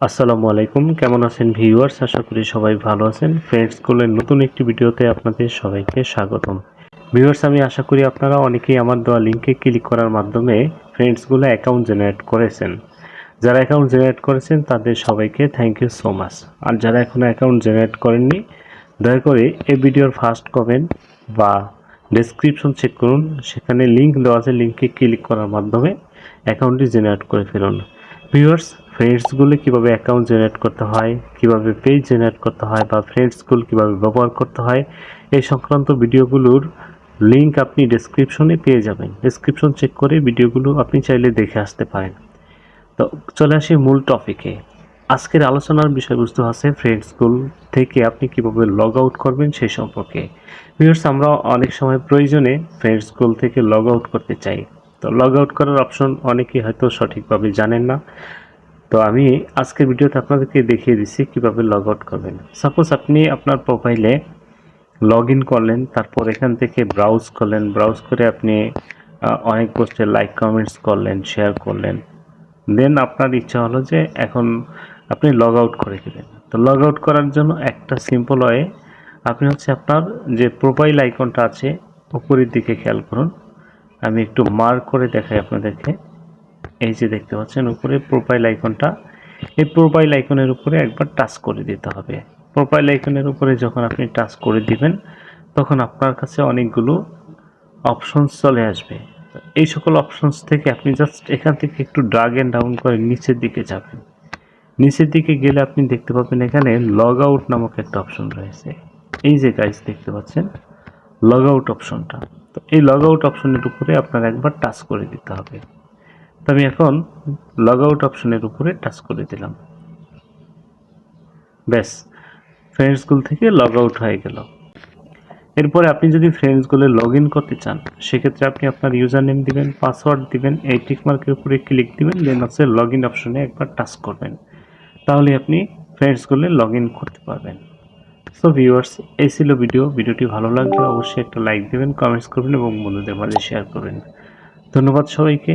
আসসালামু আলাইকুম। কেমন আছেন ভিউয়ার্স? আশা করি সবাই ভালো আছেন। ফ্রেন্ডস স্কুলের নতুন একটি ভিডিওতে আপনাদের সবাইকে স্বাগতম। ভিউয়ার্স, আমি আশা করি আপনারা অনেকেই আমার দেওয়া লিঙ্কে ক্লিক করার মাধ্যমে ফ্রেন্ডসগুলো অ্যাকাউন্ট জেনারেট করেছেন। যারা অ্যাকাউন্ট জেনারেট করেছেন, তাদের সবাইকে থ্যাংক ইউ সো মাচ। আর যারা এখনও অ্যাকাউন্ট জেনারেট করেননি, দয়া করে এই ভিডিওর ফার্স্ট কমেন্ট বা ডেসক্রিপশন চেক করুন। সেখানে লিঙ্ক দেওয়া আছে লিঙ্কে ক্লিক করার মাধ্যমে অ্যাকাউন্টটি জেনারেট করে ফেলুন। ভিউয়ার্স ফ্রেন্ডসগুলো কীভাবে অ্যাকাউন্ট জেনারেট করতে হয়, কীভাবে পেজ জেনারেট করতে হয় বা ফ্রেন্ডসগুলো কীভাবে ব্যবহার করতে হয়, এই সংক্রান্ত ভিডিওগুলোর লিঙ্ক আপনি ডেসক্রিপশনে পেয়ে যাবেন। ডেসক্রিপশন চেক করে ভিডিওগুলো আপনি চাইলে দেখে আসতে পারেন। তো চলে আসি মূল টপিকে আজকের আলোচনার বিষয়বস্তু আছে ফ্রেন্ড স্কুল থেকে আপনি কীভাবে লগ আউট করবেন সেই সম্পর্কে। ভিউয়ার্স আমরা অনেক সময় প্রয়োজনে ফ্রেন্ড স্কুল থেকে লগ আউট করতে চাই। তো লগ আউট করার অপশন অনেকেই হয়তো সঠিকভাবে জানেন না। তো আমি আজকের ভিডিওতে আপনাদেরকে দেখিয়ে দিচ্ছি কীভাবে লগ আউট করবেন। সাপোজ আপনি আপনার প্রোফাইলে লগ ইন করলেন, তারপর এখান থেকে ব্রাউজ করলেন ব্রাউজ করে আপনি অনেক পোস্টে লাইক কমেন্টস করলেন শেয়ার করলেন। দেন আপনার ইচ্ছা হলো যে এখন আপনি লগ আউট করে দেবেন তো লগ আউট করার জন্য একটা সিম্পল ওয়ে আপনি হচ্ছে আপনার যে প্রোফাইল আইকনটা আছে, উপরের দিকে খেয়াল করুন। আমি একটু মার্ক করে দেখাই আপনাদেরকে। এই যে দেখতে পাচ্ছেন, উপরে প্রোফাইল আইকনটা এই প্রোফাইল আইকনের উপরে একবার টাচ করে দিতে হবে। প্রোফাইল আইকনের উপরে যখন আপনি টাচ করে দিবেন, তখন আপনার কাছে অনেকগুলো অপশনস চলে আসবে। এই সকল অপশনস থেকে আপনি জাস্ট এখান থেকে একটু ড্রাগ অ্যান্ড ডাউন করে নিচের দিকে যাবেন। নিচের দিকে গেলে আপনি দেখতে পাবেন এখানে লগ আউট নামক একটা অপশন রয়েছে। এই যে গাইস দেখতে পাচ্ছেন? লগ আউট অপশনটা তো এই লগ আউট অপশনের উপরে আপনার একবার টাচ করে দিতে হবে। তো আমি এখন লগ আউট অপশনের উপরে টাচ করে দিলাম। ব্যাস ফ্রেন্ডসগুলো থেকে লগ আউট হয়ে গেল। এরপরে আপনি যদি ফ্রেন্ডসগুলো লগ ইন করতে চান, সেক্ষেত্রে আপনি আপনার ইউজার নেম দিবেন পাসওয়ার্ড দিবেন, এই টিক মার্কের উপরে ক্লিক দিবেন দেন হচ্ছে লগ ইন অপশনে একবার টাচ করবেন। তাহলে আপনি ফ্রেন্ডসগুলো লগ ইন করতে পারবেন। সো ভিউয়ার্স এই ছিল ভিডিও ভিডিওটি ভালো লাগলে অবশ্যই একটা লাইক দেবেন কমেন্টস করবেন এবং বন্ধুদের মাঝে শেয়ার করবেন। ধন্যবাদ সবাইকে।